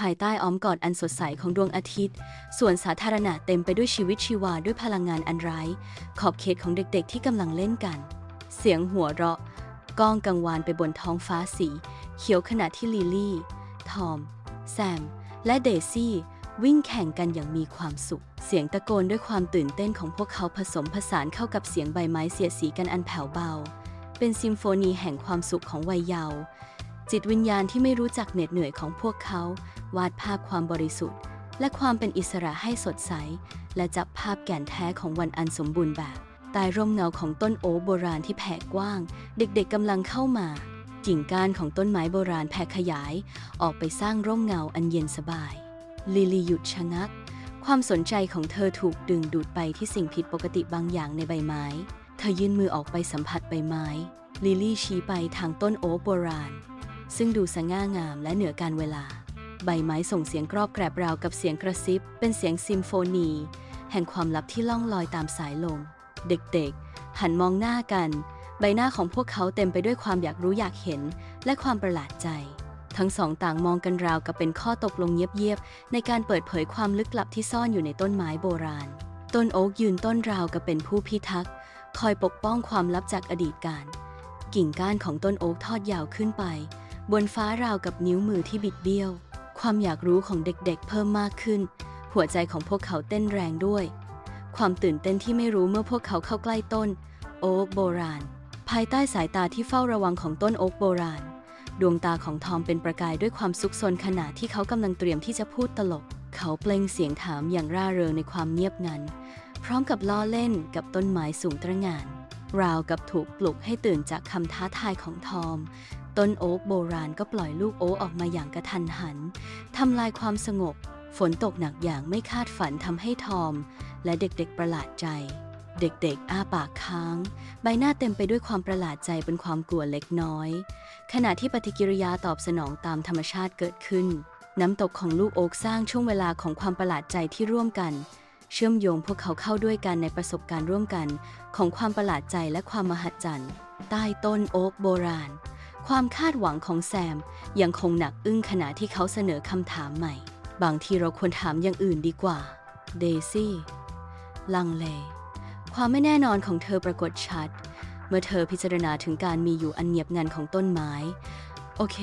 ภายใต้อ้อมกอดอันสดใสของดวงอาทิตย์ส่วนสาธารณะเต็มไปด้วยชีวิตชีวาด้วยพลังงานอันร้าย ขอบเขตของเด็กๆที่กำลังเล่นกัน เสียงหัวเราะก้องกังวานไปบนท้องฟ้าสี เขียวขณะที่ลิลี่ ทอม แซม และเดซี่ วิ่งแข่งกันอย่างมีความสุข เสียงตะโกนด้วยความตื่นเต้นของพวกเขาผสมผสานเข้ากับเสียงใบไม้เสียสีกันอันแผ่วเบา เป็นซิมโฟนีแห่งความสุขของวัยเยาว์จิตวิญญาณที่ไม่รู้จักเหน็ดเหนื่อยของพวกเขา วาดภาพความบริสุทธิ์ และความเป็นอิสระให้สดใส และจับภาพแก่นแท้ของวันอันสมบูรณ์แบบใต้ร่มเงาของต้นโอ๊กโบราณที่แผ่กว้าง เด็กๆกำลังเข้ามา กิ่งก้านของต้นไม้โบราณแผ่ขยาย ออกไปสร้างร่มเงาอันเย็นสบาย ลิลีหยุดชะงัก ความสนใจของเธอถูกดึงดูดไปที่สิ่งผิดปกติบางอย่างในใบไม้ เธอยื่นมือออกไปสัมผัสใบไม้ ลิลี่ชี้ไปทางต้นโอ๊กโบราณ ซึ่งดูสง่างามและเหนือการเวลา ใบไม้ส่งเสียงกรอบแกรบราวกับเสียงกระซิบ เป็นเสียงซิมโฟนี แห่งความลับที่ล่องลอยตามสายลม เด็กๆ หันมองหน้ากัน ใบหน้าของพวกเขาเต็มไปด้วยความอยากรู้อยากเห็น และความประหลาดใจ ทั้งสองต่างมองกันราวกับเป็นข้อตกลงเงียบๆ ในการเปิดเผยความลึกลับที่ซ่อนอยู่ในต้นไม้โบราณ ต้นโอ๊กยืนต้นราวกับเป็นผู้พิทักษ์ คอยปกป้องความลับจากอดีตการ กิ่งก้านของต้นโอ๊กทอดยาวขึ้นไปบนฟ้าราวกับนิ้วมือที่บิดเบี้ยว ความอยากรู้ของเด็กๆ เพิ่มมากขึ้น หัวใจของพวกเขาเต้นแรงด้วย ความตื่นเต้นที่ไม่รู้เมื่อพวกเขาเข้าใกล้ต้น โอ๊กโบราณ ภายใต้สายตาที่เฝ้าระวังของต้นโอ๊กโบราณ ดวงตาของทอมเป็นประกายด้วยความซุกซนขณะที่เขากำลังเตรียมที่จะพูดตลก เขาเปล่งเสียงถามอย่างร่าเริงในความเงียบงัน พร้อมกับล้อเล่นกับต้นไม้สูงตระหง่านราวกับถูกปลุกให้ตื่นจากคำท้าทายของทอม ต้นโอ๊กโบราณก็ปล่อยลูกโอ๊กออกมาอย่างกระทันหันทำลายความสงบ ฝนตกหนักอย่างไม่คาดฝันทำให้ทอม และเด็กๆประหลาดใจ เด็กๆ อ้าปากค้าง ใบหน้าเต็มไปด้วยความประหลาดใจเป็นความกลัวเล็กน้อย ขณะที่ปฏิกิริยาตอบสนองตามธรรมชาติเกิดขึ้น น้ำตกของลูกโอ๊กสร้างช่วงเวลาของความประหลาดใจที่ร่วมกันเชื่อมโยงพวกเขาเข้าด้วยกันในประสบการณ์ร่วมกัน ของความประหลาดใจและความมหัศจรรย์ ใต้ต้นโอ๊กโบราณ ความคาดหวังของแซมยังคงหนักอึ้งขณะที่เขาเสนอคำถามใหม่ บางทีเราควรถามอย่างอื่นดีกว่า เดซี่ ลังเล ความไม่แน่นอนของเธอปรากฏชัด เมื่อเธอพิจารณาถึงการมีอยู่อันเงียบงันของต้นไม้ โอเค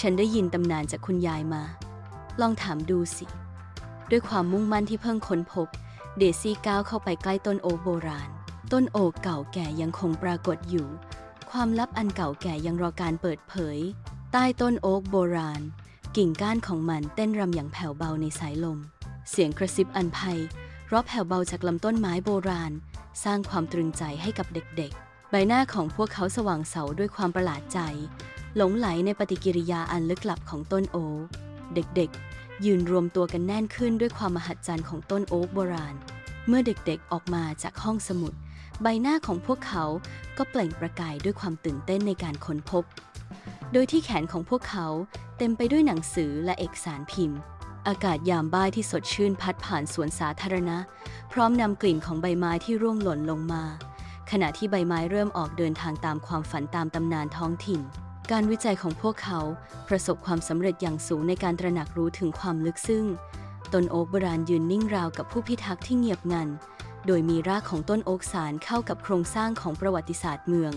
ฉันได้ยินตำนานจากคุณยายมา ลองถามดูสิ ด้วยความมุ่งมั่นที่เพิ่งค้นพบ เดซี่ก้าวเข้าไปใกล้ต้นโอ๊กโบราณ ต้นโอ๊กเก่าแก่ยังคงปรากฏอยู่ ความลับอันเก่าแก่ยังรอการเปิดเผย ใต้ต้นโอ๊กโบราณ กิ่งก้านของมันเต้นรำอย่างแผ่วเบาในสายลม เสียงกระซิบอันไพเราะแผ่วเบาจากลำต้นไม้โบราณ สร้างความตรึงใจให้กับเด็กๆ ใบหน้าของพวกเขาสว่างเสาด้วยความประหลาดใจ หลงไหลในปฏิกิริยาอันลึกลับของต้นโอ๊กเด็กๆ ยืนรวมตัวกันแน่นขึ้นด้วยความมหัศจรรย์ของต้นโอ๊กโบราณ เมื่อเด็กๆออกมาจากห้องสมุด ใบหน้าของพวกเขาก็เปล่งประกายด้วยความตื่นเต้นในการค้นพบ โดยที่แขนของพวกเขาเต็มไปด้วยหนังสือและเอกสารพิมพ์ อากาศยามบ่ายที่สดชื่นพัดผ่านสวนสาธารณะ พร้อมนำกลิ่นของใบไม้ที่ร่วงหล่นลงมา ขณะที่ใบไม้เริ่มออกเดินทางตามความฝันตามตำนานท้องถิ่น การวิจัยของพวกเขาประสบความสำเร็จอย่างสูงในการตระหนักรู้ถึงความลึกซึ้งต้นโอ๊กโบราณยืนนิ่งราวกับผู้พิทักษ์ที่เงียบงัน โดยมีรากของต้นโอ๊กสารเข้ากับโครงสร้างของประวัติศาสตร์เมือง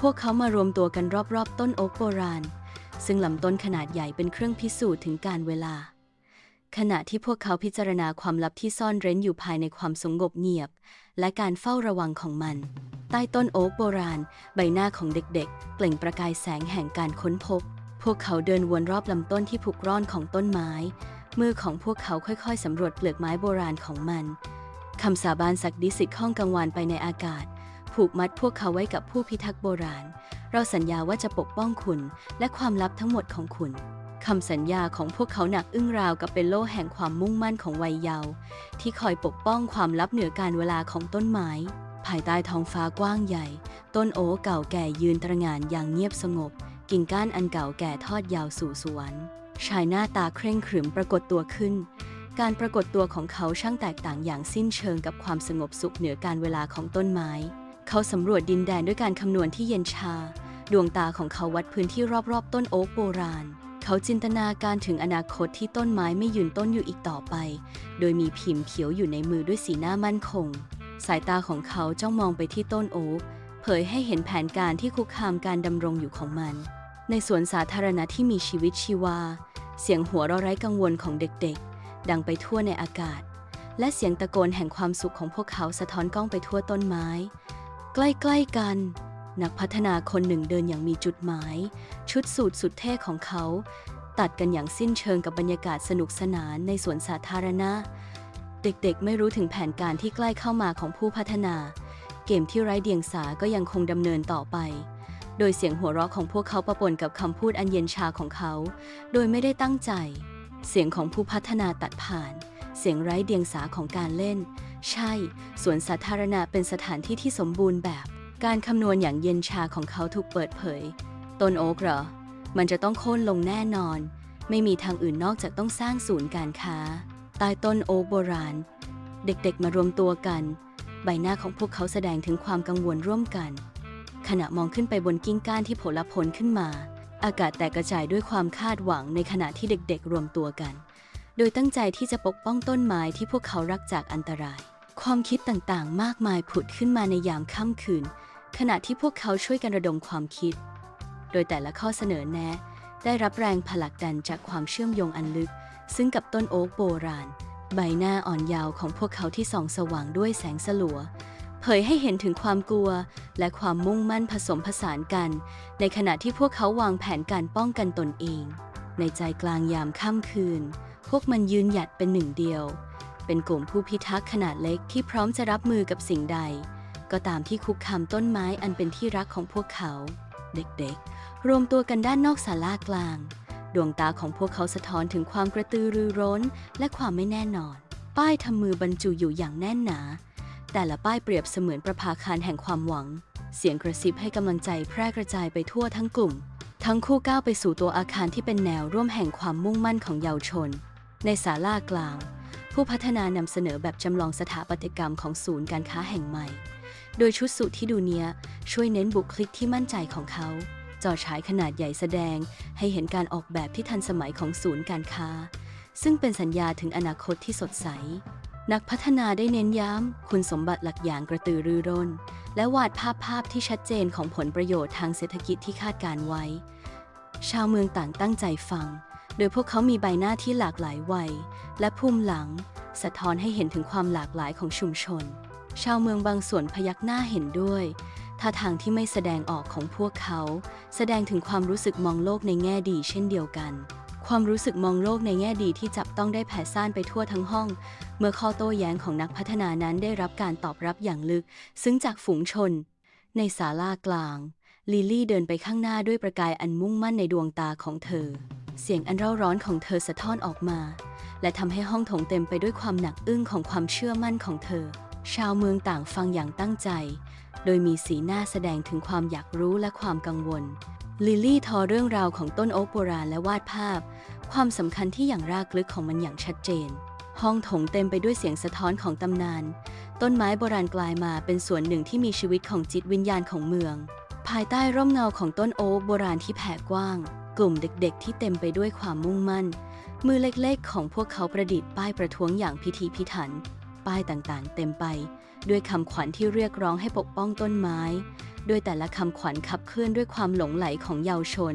พวกเขามารวมตัวกันรอบๆ ต้นโอ๊กโบราณ ซึ่งลำต้นขนาดใหญ่เป็นเครื่องพิสูจน์ถึงการเวลา ขณะที่พวกเขาพิจารณาความลับที่ซ่อนเร้นอยู่ภายในความสงบเงียบ และการเฝ้าระวังของมัน ใต้ต้นโอ๊กโบราณ ใบหน้าของเด็กๆ เปล่งประกายแสงแห่งการค้นพบ พวกเขาเดินวนรอบลำต้นที่ผูกร่อนของต้นไม้มือของพวกเขาค่อยๆ สำรวจเปลือกไม้โบราณของมัน คำสาบานศักดิสิทธิ์ข้องกังวานไปในอากาศ ผูกมัดพวกเขาไว้กับผู้พิทักษ์โบราณ เราสัญญาว่าจะปกป้องคุณ และความลับทั้งหมดของคุณคำสัญญาของพวกเขาหนักอึ้งราวกับเป็นโล่แห่งความมุ่งมั่นของวัยเยาว์ที่คอยปกป้องความลับเหนือการเวลาของต้นไม้ ภายใต้ท้องฟ้ากว้างใหญ่ ต้นโอ๊กเก่าแก่ยืนตระหง่านอย่างเงียบสงบ กิ่งก้านอันเก่าแก่ทอดยาวสู่สวรรค์ชายหน้าตาเคร่งขรึมปรากฏตัวขึ้น การปรากฏตัวของเขาช่างแตกต่างอย่างสิ้นเชิงกับความสงบสุขเหนือการเวลาของต้นไม้ เขาสำรวจดินแดนด้วยการคำนวณที่เย็นชา ดวงตาของเขาวัดพื้นที่รอบๆ ต้นโอ๊กโบราณ เขาจินตนาการถึงอนาคตที่ต้นไม้ไม่ยืนต้นอยู่อีกต่อไป โดยมีพิมพ์เขียวอยู่ในมือด้วยสีหน้ามั่นคง สายตาของเขาจ้องมองไปที่ต้นโอ๊กเผยให้เห็นแผนการที่คุกคามการดำรงอยู่ของมัน ในสวนสาธารณะที่มีชีวิตชีวา เสียงหัวเราะไร้กังวลของเด็กๆ ดังไปทั่วในอากาศ และเสียงตะโกนแห่งความสุขของพวกเขาสะท้อนกล้องไปทั่วต้นไม้ ใกล้ๆกัน นักพัฒนาคนหนึ่งเดินอย่างมีจุดหมาย ชุดสูทสุดเท่ของเขา ตัดกันอย่างสิ้นเชิงกับบรรยากาศสนุกสนานในสวนสาธารณะ เด็กๆ ไม่รู้ถึงแผนการที่ใกล้เข้ามาของผู้พัฒนา เกมที่ไร้เดียงสาก็ยังคงดำเนินต่อไปโดยเสียงหัวเราะของพวกเขาประปนกับคำพูดอันเย็นชาของเขา โดยไม่ได้ตั้งใจ เสียงของผู้พัฒนาตัดผ่าน เสียงไร้เดียงสาของการเล่น ใช่ สวนสาธารณะเป็นสถานที่ที่สมบูรณ์แบบ การคำนวณอย่างเย็นชาของเขาถูกเปิดเผย ต้นโอ๊กเหรอ มันจะต้องโค่นลงแน่นอน ไม่มีทางอื่นนอกจากต้องสร้างศูนย์การค้า ใต้ต้นโอ๊กโบราณ เด็กๆมารวมตัวกัน ใบหน้าของพวกเขาแสดงถึงความกังวลร่วมกัน ขณะมองขึ้นไปบนกิ้งก้านที่โผล่พ้นขึ้นมา อากาศแตกกระจายด้วยความคาดหวังในขณะที่เด็กๆ รวมตัวกัน โดยตั้งใจที่จะปกป้องต้นไม้ที่พวกเขารักจากอันตราย ความคิดต่างๆ มากมายผุดขึ้นมาในยามค่ำคืน ขณะที่พวกเขาช่วยกันระดมความคิด โดยแต่ละข้อเสนอแนะ ได้รับแรงผลักดันจากความเชื่อมโยงอันลึก ซึ่งกับต้นโอ๊กโบราณ ใบหน้าอ่อนยาวของพวกเขาที่ส่องสว่างด้วยแสงสลัว เผยให้เห็นถึงความกลัว และความมุ่งมั่นผสมผสานกัน ในขณะที่พวกเขาวางแผนการป้องกันตนเอง ในใจกลางยามค่ำคืน พวกมันยืนหยัดเป็นหนึ่งเดียว เป็นกลุ่มผู้พิทักษ์ขนาดเล็กที่พร้อมจะรับมือกับสิ่งใด ก็ตามที่คุกคามต้นไม้อันเป็นที่รักของพวกเขา เด็กๆ รวมตัวกันด้านนอกศาลากลาง ดวงตาของพวกเขาสะท้อนถึงความกระตือรือร้น และความไม่แน่นอน ป้ายทำมือบรรจุอยู่อย่างแน่นหนา แต่ละป้ายเปรียบเสมือนประภาคารแห่งความหวัง เสียงกระซิบให้กำลังใจแพร่กระจายไปทั่วทั้งกลุ่ม ทั้งคู่ก้าวไปสู่ตัวอาคารที่เป็นแนวร่วมแห่งความมุ่งมั่นของเยาวชน ในศาลากลาง ผู้พัฒนานำเสนอแบบจำลองสถาปัตยกรรมของศูนย์การค้าแห่งใหม่ โดยชุดสูทที่ดูเนี้ยช่วยเน้นบุคลิกที่มั่นใจของเขาจอฉายขนาดใหญ่แสดง ให้เห็นการออกแบบที่ทันสมัยของศูนย์การค้า ซึ่งเป็นสัญญาถึงอนาคตที่สดใส นักพัฒนาได้เน้นย้ำคุณสมบัติหลักอย่างกระตือรือร้น และวาดภาพภาพที่ชัดเจนของผลประโยชน์ทางเศรษฐกิจที่คาดการไว้ ชาวเมืองต่างตั้งใจฟัง โดยพวกเขามีใบหน้าที่หลากหลายวัย และภูมิหลัง สะท้อนให้เห็นถึงความหลากหลายของชุมชน ชาวเมืองบางส่วนพยักหน้าเห็นด้วยท่าทางที่ไม่แสดงออกของพวกเขา แสดงถึงความรู้สึกมองโลกในแง่ดีเช่นเดียวกัน ความรู้สึกมองโลกในแง่ดีที่จับต้องได้แผ่ซ่านไปทั่วทั้งห้อง เมื่อข้อโต้แย้งของนักพัฒนานั้นได้รับการตอบรับอย่างลึก ซึ่งจากฝูงชน ในศาลากลาง ลิลลี่เดินไปข้างหน้าด้วยประกายอันมุ่งมั่นในดวงตาของเธอ เสียงอันเร่าร้อนของเธอสะท้อนออกมา และทำให้ห้องโถงเต็มไปด้วยความหนักอึ้งของความเชื่อมั่นของเธอ ชาวเมืองต่างฟังอย่างตั้งใจ โดยมีสีหน้าแสดงถึงความอยากรู้และความกังวล ลิลลี่ทอเรื่องราวของต้นโอ๊กโบราณและวาดภาพ ความสำคัญที่อย่างรากลึกของมันอย่างชัดเจน ห้องโถงเต็มไปด้วยเสียงสะท้อนของตำนาน ต้นไม้โบราณกลายมาเป็นส่วนหนึ่งที่มีชีวิตของจิตวิญญาณของเมือง ภายใต้ร่มเงาของต้นโอ๊กโบราณที่แผ่กว้าง กลุ่มเด็กๆ ที่เต็มไปด้วยความมุ่งมั่น มือเล็กๆ ของพวกเขาประดิษฐ์ป้ายประท้วงอย่างพิธีพิถัน ป้ายต่างๆ เต็มไป ด้วยคำขวัญที่เรียกร้องให้ปกป้องต้นไม้ โดยแต่ละคำขวัญขับเคลื่อนด้วยความหลงไหลของเยาวชน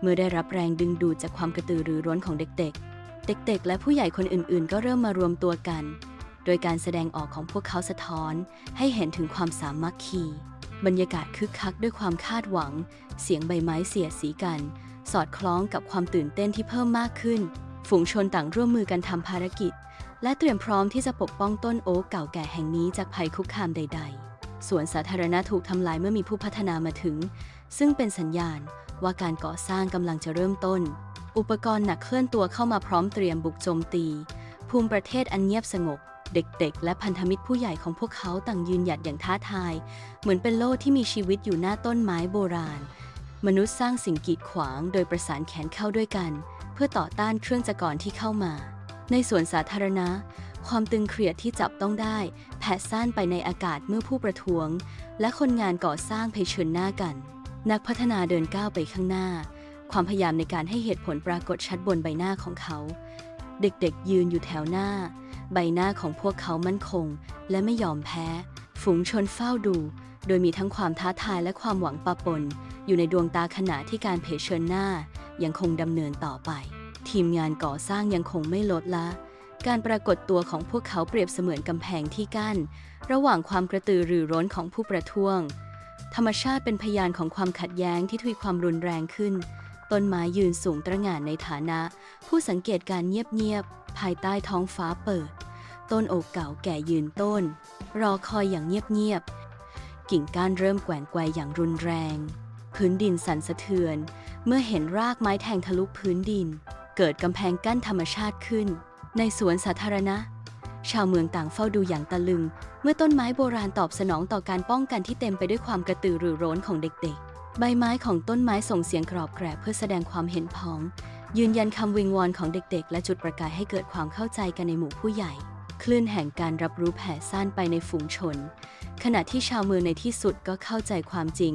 เมื่อได้รับแรงดึงดูดจากความกระตือรือร้นของเด็กๆ เด็กๆ และผู้ใหญ่คนอื่นๆ ก็เริ่มมารวมตัวกัน โดยการแสดงออกของพวกเขาสะท้อน ให้เห็นถึงความสามัคคี บรรยากาศคึกคักด้วยความคาดหวัง เสียงใบไม้เสียดสีกัน สอดคล้องกับความตื่นเต้นที่เพิ่มมากขึ้น ฝูงชนต่างร่วมมือกันทำภารกิจ และเตรียมพร้อมที่จะปกป้องต้นโอ๊กเก่าแก่แห่งนี้จากภัยคุกคามใด ๆ สวนสาธารณะถูกทำลายเมื่อมีผู้พัฒนามาถึง ซึ่งเป็นสัญญาณว่าการก่อสร้างกำลังจะเริ่มต้น อุปกรณ์หนักเคลื่อนตัวเข้ามาพร้อมเตรียมบุกโจมตี ภูมิประเทศอันเงียบสงบ เด็กๆ และพันธมิตรผู้ใหญ่ของพวกเขาต่างยืนหยัดอย่างท้าทาย เหมือนเป็นโล่ที่มีชีวิตอยู่หน้าต้นไม้โบราณ มนุษย์สร้างสิ่งกีดขวางโดยประสานแขนเข้าด้วยกัน เพื่อต่อต้านเครื่องจักรที่เข้ามา ในสวนสาธารณะความตึงเครียดที่จับต้องได้ แผ่ซ่านไปในอากาศเมื่อผู้ประท้วง และคนงานก่อสร้างเผชิญหน้ากัน นักพัฒนาเดินก้าวไปข้างหน้า ความพยายามในการให้เหตุผลปรากฏชัดบนใบหน้าของเขา เด็กๆยืนอยู่แถวหน้า ใบหน้าของพวกเขามั่นคง และไม่ยอมแพ้ ฝูงชนเฝ้าดู โดยมีทั้งความท้าทายและความหวังปะปน อยู่ในดวงตาขณะที่การเผชิญหน้า ยังคงดำเนินต่อไป ทีมงานก่อสร้างยังคงไม่ลดละ การปรากฏตัวของพวกเขาเปรียบเสมือนกำแพงที่กั้น ระหว่างความกระตือรือร้นของผู้ประท้วง ธรรมชาติเป็นพยานของความขัดแย้งที่ทวีความรุนแรงขึ้น ต้นไม้ยืนสูงตระหง่านในฐานะ ผู้สังเกตการเงียบๆภายใต้ท้องฟ้าเปิด ต้นโอกเก่าแก่ยืนต้น รอคอยอย่างเงียบๆกิ่งก้านเริ่มแกว่งไกวอย่างรุนแรง พื้นดินสั่นสะเทือน เมื่อเห็นรากไม้แทงทะลุพื้นดิน เกิดกำแพงกั้นธรรมชาติขึ้น ในสวนสาธารณะ ชาวเมืองต่างเฝ้าดูอย่างตะลึง เมื่อต้นไม้โบราณตอบสนองต่อการป้องกันที่เต็มไปด้วยความกระตือรือร้นของเด็กๆ ใบไม้ของต้นไม้ส่งเสียงกรอบแกรบเพื่อแสดงความเห็นพ้อง ยืนยันคำวิงวอนของเด็กๆ และจุดประกายให้เกิดความเข้าใจกันในหมู่ผู้ใหญ่ คลื่นแห่งการรับรู้แผ่ซ่านไปในฝูงชน ขณะที่ชาวเมืองในที่สุดก็เข้าใจความจริง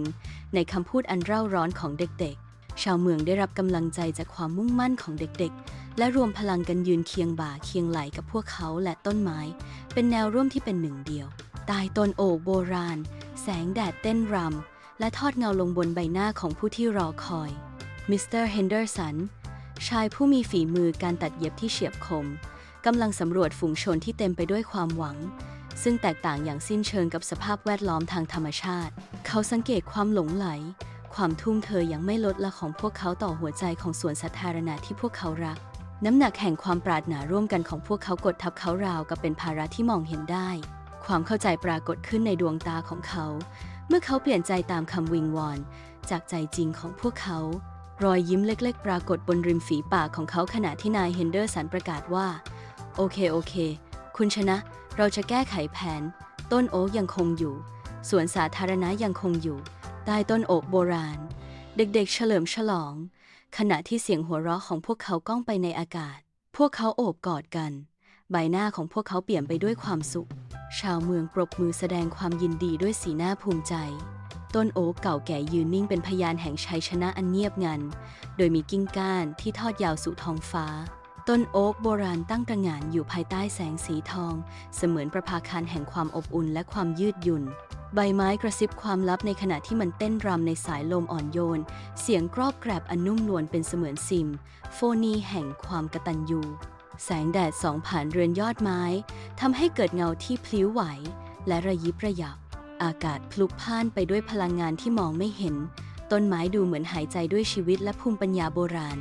ในคำพูดอันเร่าร้อนของเด็กๆ ชาวเมืองได้รับกำลังใจจากความมุ่งมั่นของเด็กๆ และรวมพลังกันยืนเคียงบ่าเคียงไหลกับพวกเขาและต้นไม้ เป็นแนวร่วมที่เป็นหนึ่งเดียวใต้ต้นโอกโบราณ แสงแดดเต้นรำ และทอดเงาลงบนใบหน้าของผู้ที่รอคอย มิสเตอร์เฮนเดอร์สัน ชายผู้มีฝีมือการตัดเย็บที่เฉียบคม กำลังสำรวจฝูงชนที่เต็มไปด้วยความหวัง ซึ่งแตกต่างอย่างสิ้นเชิงกับสภาพแวดล้อมทางธรรมชาติ เขาสังเกตความหลงไหลความทุ่มเทยังไม่ลดละของพวกเขาต่อหัวใจของสวนสาธารณะที่พวกเขารัก น้ำหนักแห่งความปรารถนาร่วมกันของพวกเขากดทับเขาราวกับเป็นภาระที่มองเห็นได้ ความเข้าใจปรากฏขึ้นในดวงตาของเขา เมื่อเขาเปลี่ยนใจตามคำวิงวอน จากใจจริงของพวกเขา รอยยิ้มเล็ก ๆ ปรากฏบนริมฝีปากของเขาขณะที่นายเฮนเดอร์สันประกาศว่า โอเค โอเค คุณชนะ เราจะแก้ไขแผน ต้นโอ๊กยังคงอยู่ สวนสาธารณะยังคงอยู่ ใต้ต้นโอ๊กโบราณ เด็กๆ เฉลิมฉลอง ขณะที่เสียงหัวเราะของพวกเขาก้องไปในอากาศ พวกเขาโอบกอดกัน ใบหน้าของพวกเขาเปลี่ยนไปด้วยความสุข ชาวเมืองปรบมือแสดงความยินดีด้วยสีหน้าภูมิใจ ต้นโอ๊กเก่าแก่ยืนนิ่งเป็นพยานแห่งชัยชนะอันเงียบงัน โดยมีกิ่งก้านที่ทอดยาวสู่ท้องฟ้า ต้นโอ๊กโบราณตั้งตระหง่านอยู่ภายใต้แสงสีทอง เสมือนประภาคารแห่งความอบอุ่นและความยืดหยุ่น ใบไม้กระซิบความลับในขณะที่มันเต้นรำในสายลมอ่อนโยน เสียงกรอบแกรบอันนุ่มนวลเป็นเสมือนซิม โฟนีแห่งความกระตัญญูแสงแดดสองผ่านเรือนยอดไม้ทำให้เกิดเงาที่พลิ้วไหว และระยิบระยับ อากาศพลุกพล่านไปด้วยพลังงานที่มองไม่เห็น ต้นไม้ดูเหมือนหายใจด้วยชีวิตและภูมิปัญญาโบราณ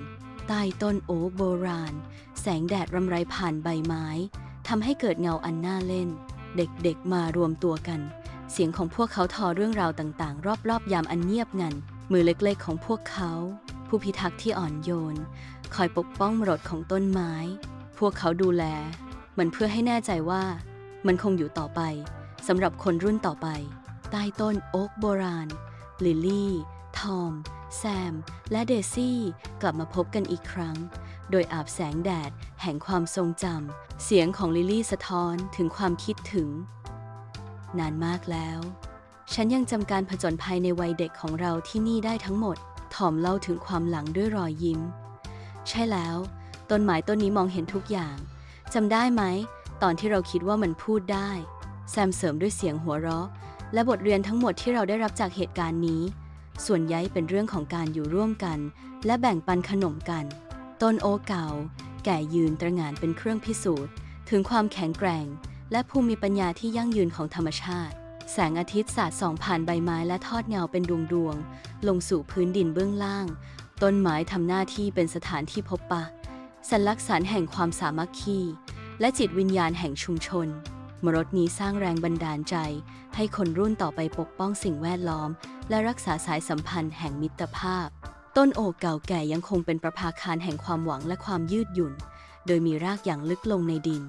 ใต้ต้นโอ๊กโบราณ แสงแดดรำไรผ่านใบไม้ทำให้เกิดเงาอันน่าเล่น เด็กๆมารวมตัวกัน เสียงของพวกเขาทอเรื่องราวต่างๆ รอบๆยามอันเงียบงัน มือเล็กๆของพวกเขา ผู้พิทักษ์ที่อ่อนโยน คอยปกป้องมรดของต้นไม้ พวกเขาดูแล มันเพื่อให้แน่ใจว่า มันคงอยู่ต่อไปสำหรับคนรุ่นต่อไป ใต้ต้นโอ๊กโบราณ ลิลลี่ ทอม แซม และเดซี่กลับมาพบกันอีกครั้ง โดยอาบแสงแดด แห่งความทรงจำเสียงของลิลลี่สะท้อนถึงความคิดถึง นานมากแล้ว ฉันยังจำการผจญภัยในวัยเด็กของเราที่นี่ได้ทั้งหมดทอมเล่าถึงความหลังด้วยรอยยิ้ม ใช่แล้ว ต้นไม้ต้นนี้มองเห็นทุกอย่าง จำได้ไหม ตอนที่เราคิดว่ามันพูดได้ แซมเสริมด้วยเสียงหัวเราะ และบทเรียนทั้งหมดที่เราได้รับจากเหตุการณ์นี้ ส่วนใหญ่เป็นเรื่องของการอยู่ร่วมกัน และแบ่งปันขนมกัน ต้นโอ๊กเก่า แก่ยืนตระหง่านเป็นเครื่องพิสูจน์ ถึงความแข็งแกร่ง และภูมิปัญญาที่ยั่งยืนของธรรมชาติ แสงอาทิตย์สาดส่องผ่านใบไม้และทอดเงาเป็นดวงดวงลงสู่พื้นดินเบื้องล่าง ต้นไม้ทำหน้าที่เป็นสถานที่พบปะ สัญลักษณ์แห่งความสามัคคี และจิตวิญญาณแห่งชุมชน มรดนี้สร้างแรงบันดาลใจ ให้คนรุ่นต่อไปปกป้องสิ่งแวดล้อม และรักษาสายสัมพันธ์แห่งมิตรภาพ ต้นโอกเก่าแก่ยังคงเป็นประภาคารแห่งความหวังและความยืดหยุ่น โดยมีรากอย่างลึกลงในดิน